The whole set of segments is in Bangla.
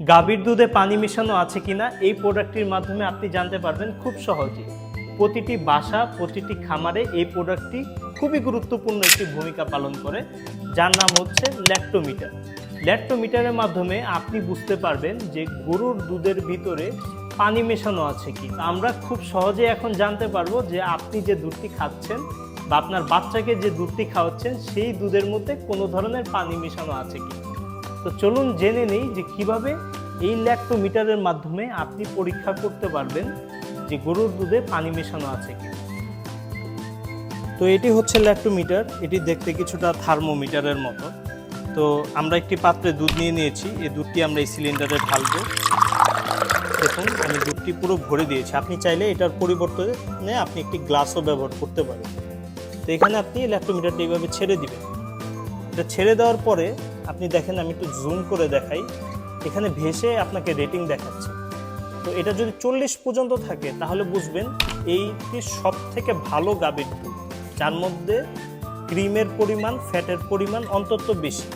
গাভীর দুধে পানি মেশানো আছে কিনা এই প্রোডাক্টটির মাধ্যমে আপনি জানতে পারবেন খুব সহজে। প্রতিটি বাসা, প্রতিটি খামারে এই প্রোডাক্টটি খুবই গুরুত্বপূর্ণ একটি ভূমিকা পালন করে, যার নাম হচ্ছে ল্যাক্টোমিটার ল্যাক্টোমিটারের মাধ্যমে আপনি বুঝতে পারবেন যে গরুর দুধের ভিতরে পানি মেশানো আছে কি। আমরা খুব সহজে এখন জানতে পারব যে আপনি যে দুধটি খাচ্ছেন বা আপনার বাচ্চাকে যে দুধটি খাওয়াচ্ছেন, সেই দুধের মধ্যে কোনো ধরনের পানি মেশানো আছে কি। তো চলুন জেনে নেই যে কীভাবে এই ল্যাক্টোমিটারের মাধ্যমে আপনি পরীক্ষা করতে পারবেন যে গরুর দুধে পানি মেশানো আছে কি তো এটি হচ্ছে ল্যাক্টোমিটার, এটি দেখতে কিছুটা থার্মোমিটারের মতো। তো আমরা একটি পাত্রে দুধ নিয়ে নিয়েছি, এই দুধটি আমরা এই সিলিন্ডারে ঢালবো। দেখুন, আমি দুধটি পুরো ভরে দিয়েছি। আপনি চাইলে এটার পরিবর্তনে আপনি একটি গ্লাসও ব্যবহার করতে পারেন। তো এখানে আপনি ল্যাক্টোমিটারটি এইভাবে ছেড়ে দিবেন। এটা ছেড়ে দেওয়ার পরে আপনি দেখেন, আমি একটু জুম করে দেখাই। এখানে ভেসে আপনাকে রেটিং দেখাচ্ছে। তো এটা যদি চল্লিশ পর্যন্ত থাকে, তাহলে বুঝবেন এইটি সব থেকে ভালো গাভীর দুধ, যার মধ্যে ক্রিমের পরিমাণ ফ্যাটের পরিমাণ অন্তত বেশি।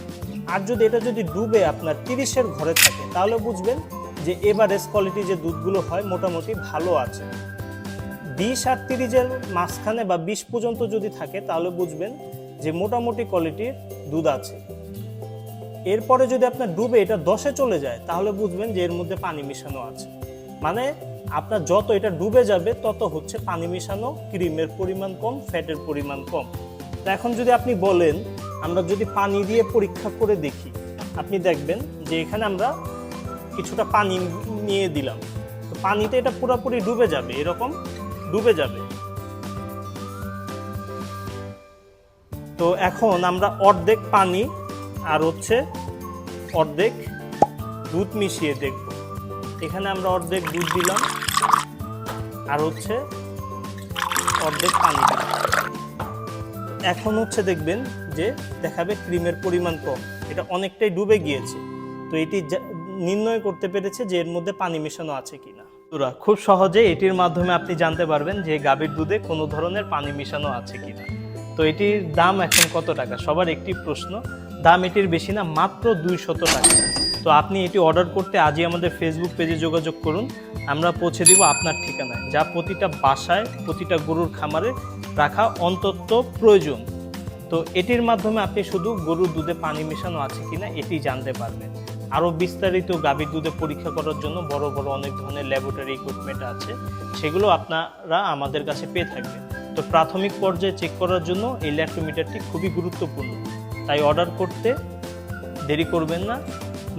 আর যদি এটা যদি ডুবে আপনার তিরিশের ঘরে থাকে, তাহলে বুঝবেন যে এভারেজ কোয়ালিটি যে দুধগুলো হয়, মোটামুটি ভালো আছে। বিশ আর তিরিশের মাঝখানে বা বিশ পর্যন্ত যদি থাকে, তাহলে বুঝবেন যে মোটামুটি কোয়ালিটির দুধ আছে। এরপরে যদি আপনার ডুবে এটা দশে চলে যায়, তাহলে বুঝবেন যে এর মধ্যে পানি মিশানো আছে। মানে আপনার যত এটা ডুবে যাবে, তত হচ্ছে পানি মিশানো ক্রিমের পরিমাণ কম, ফ্যাটের পরিমাণ কম। তো এখন যদি আপনি বলেন, আমরা যদি পানি দিয়ে পরীক্ষা করে দেখি, আপনি দেখবেন যে এখানে আমরা কিছুটা পানি নিয়ে দিলাম। তো পানিতে এটা পুরোপুরি ডুবে যাবে, এরকম ডুবে যাবে। তো এখন আমরা অর্ধেক পানি আর হচ্ছে অর্ধেক দুধ মিশিয়ে দেখব। এখানে আমরা অর্ধেক দুধ দিলাম আর হচ্ছে অর্ধেক পানি এখন হচ্ছে দেখবেন যে দেখাবে ক্রিমের পরিমাণ কম। এটা অনেকটাই ডুবে গিয়েছে। তো এটি নির্ণয় করতে পেরেছে যে এর মধ্যে পানি মেশানো আছে কিনা। বন্ধুরা, খুব সহজে এটির মাধ্যমে আপনি জানতে পারবেন যে গাভীর দুধে কোনো ধরনের পানি মেশানো আছে কিনা। তো এটির দাম এখন কত টাকা? সবার একটি প্রশ্ন। দাম এটির বেশি না, মাত্র দুইশত টাকা। তো আপনি এটি অর্ডার করতে আজই আমাদের ফেসবুক পেজে যোগাযোগ করুন। আমরা পৌঁছে দিব আপনার ঠিকানায়, যা প্রতিটা বাসায়, প্রতিটা গরুর খামারে রাখা অন্তত প্রয়োজন। তো এটির মাধ্যমে আপনি শুধু গরুর দুধে পানি মেশানো আছে কিনা এটি জানতে পারবেন। আরও বিস্তারিত গাভীর দুধে পরীক্ষা করার জন্য বড় বড় অনেক ধরনের ল্যাবরেটরি ইকুইপমেন্ট আছে, সেগুলো আপনারা আমাদের কাছে পেয়ে থাকবেন। তো প্রাথমিক পর্যায়ে চেক করার জন্য এই ল্যাক্টোমিটারটি খুবই গুরুত্বপূর্ণ। তাই অর্ডার করতে দেরি করবেন না।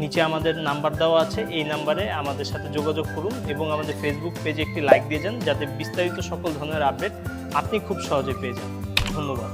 নিচে আমাদের নাম্বার দেওয়া আছে, এই নাম্বারে আমাদের সাথে যোগাযোগ করুন এবং আমাদের ফেসবুক পেজে একটি লাইক দিয়ে যান, যাতে বিস্তারিত সকল ধরনের আপডেট আপনি খুব সহজে পেয়ে যান। ধন্যবাদ।